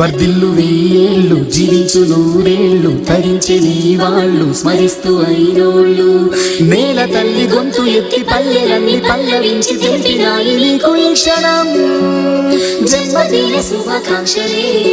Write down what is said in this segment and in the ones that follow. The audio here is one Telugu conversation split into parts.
వర్ధిల్లు వెయ్యేళ్ళు జీవించు నూరేళ్ళు ధరించే నీ వాళ్ళు స్మరిస్తూ అయినోళ్ళు. నేల తల్లి గొంతు ఎత్తి పల్లెలన్నీ పల్లవించి తెలిపినాయి నీకు ఈ క్షణం. జన్మదిన శుభాకాంక్షలే.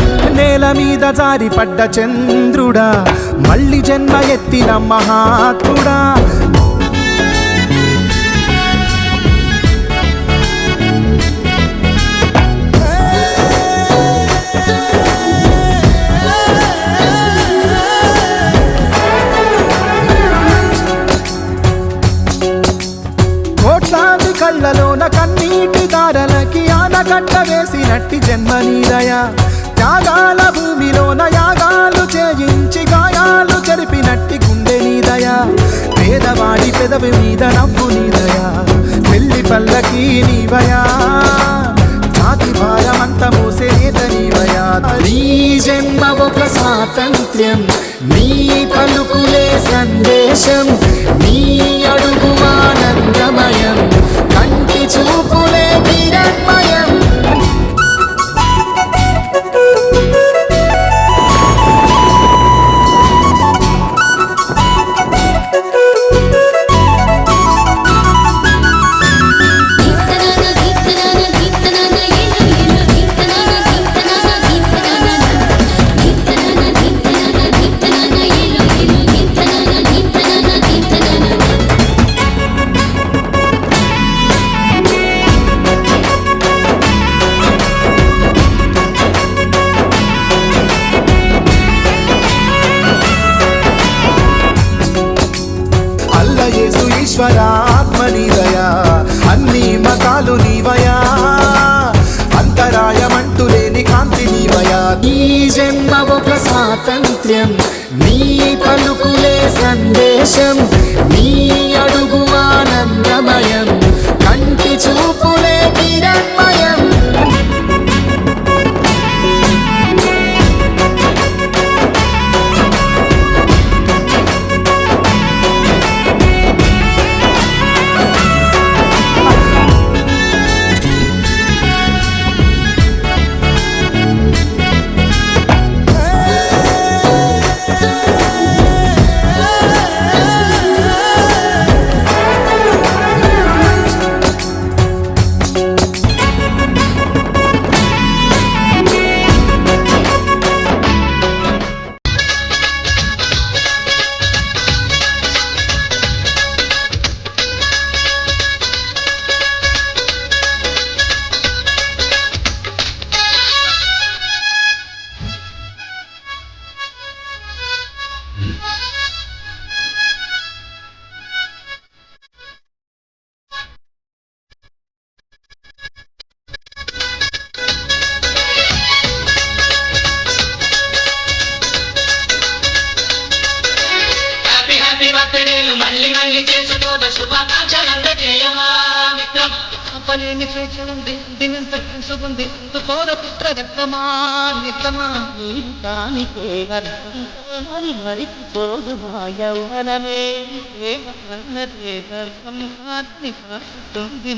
నేల మీద జారిపడ్డ చంద్రుడా మళ్ళీ జన్మ ఎత్తిన మహాత్ముడా. కోట్లాది కళ్ళలోన కన్నీటి దారలకి ఆనకట్ట వేసినట్టి జన్మ నీదయ త్యాగాల భూమిలోన యాగాలు చేయించి గాయాలు చెరిపినట్టి గుండె నీదయా పేదవాడి పెదవి మీద నవ్వు నీదయా పెళ్ళి పల్లకి నీవయా జాతి భారమంత మోసే నేత నీవయా నీ జన్మ ఒక స్వాతంత్ర్యం నీ పలుకులే సందేశం నీ అడుగువా స్వాతంత్ర్యం నీ పలుకులే సందేశం. చేసుకోద శుభాకాంక్షలు అందజేయమా మిత్రమా పలేని స్వేచ్ఛలుంది దినంత తెలుసుకుంది కోర పుత్ర రక్తమా నిత్యమా దానికే మరి మరి పోదు మా యౌవనమే ప్రేమన్నదే ధర్మమాన్ని కాస్తుంది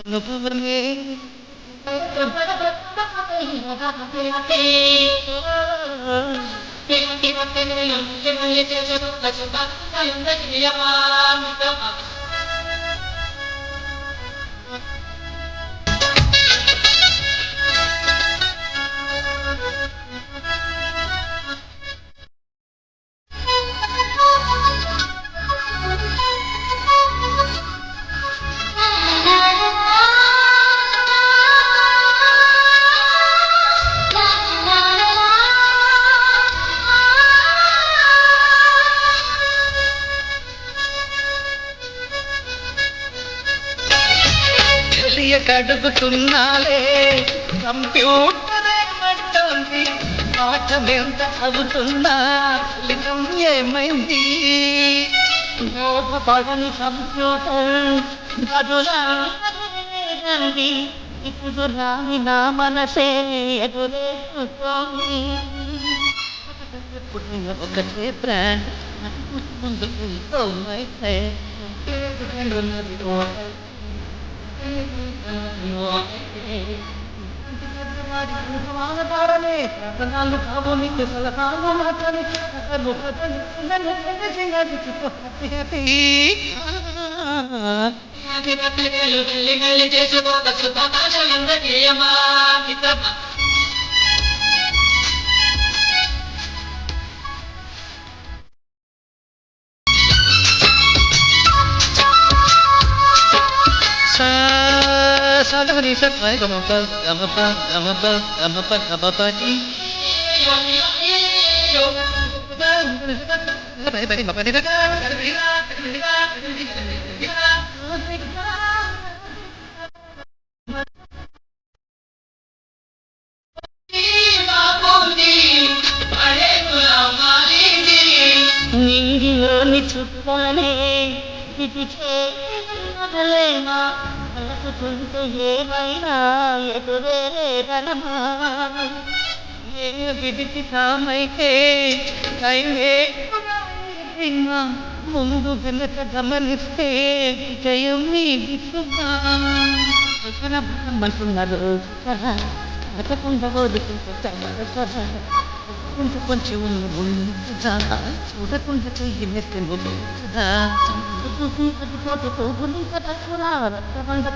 అనుభవమే ఆ తెలియక అడుగుతున్నాలే కంప్యూటర్ ఏమంటోంది పాఠం ఎంత అవుతున్నా? ఫలితం ఏమైంది? బోధపడని కంప్యూటర్ గదులండి ఇప్పుడు రాని నా మనసే ఎదురేస్తుంది ఇప్పుడు ఒకటే బ్రాండ్ ముందు అయితే రతనాలు కావు నీకు సలహాలు మాత్రమే చేసుకోక శుభాకాంక్షలందజేయమా మిత్రమా sa साल हरी से ट्राई करो पर हम पर हम पर हम पर हम पर जी नीलोनि चुप्पने दिखे बदलेगा bye నీలోని చుక్కలనే ఇది చేయలేమా ఏమైనా ఎదురేరమా ఏ విడిచి తామైతే కైవే ముందు వెనుక గమనిస్తే విజయం నీకుమా అంటున్నారు అతకుండా వదుకుంటా కొంచెం కొంచెం ఉందా చూడకుండా చెయ్యి మెత్తి ఉందా అది కదా కూడా రక్తమంట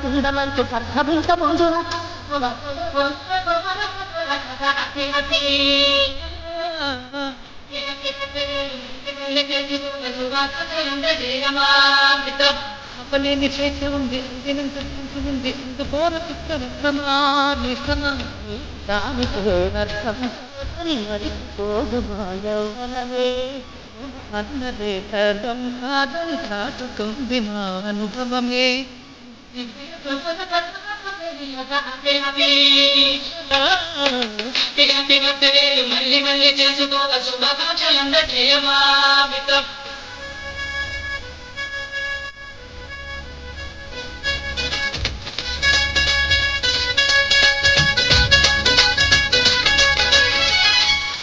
అప్పలేని ఉంది ఉంది ఇంత పోర దానికి మరి అర్థం కాదని కాటుకుంది మా అనుభవమే మళ్ళీ మళ్ళీ చేసుకోక శుభాకాంక్షలందజేయమా మిత్రం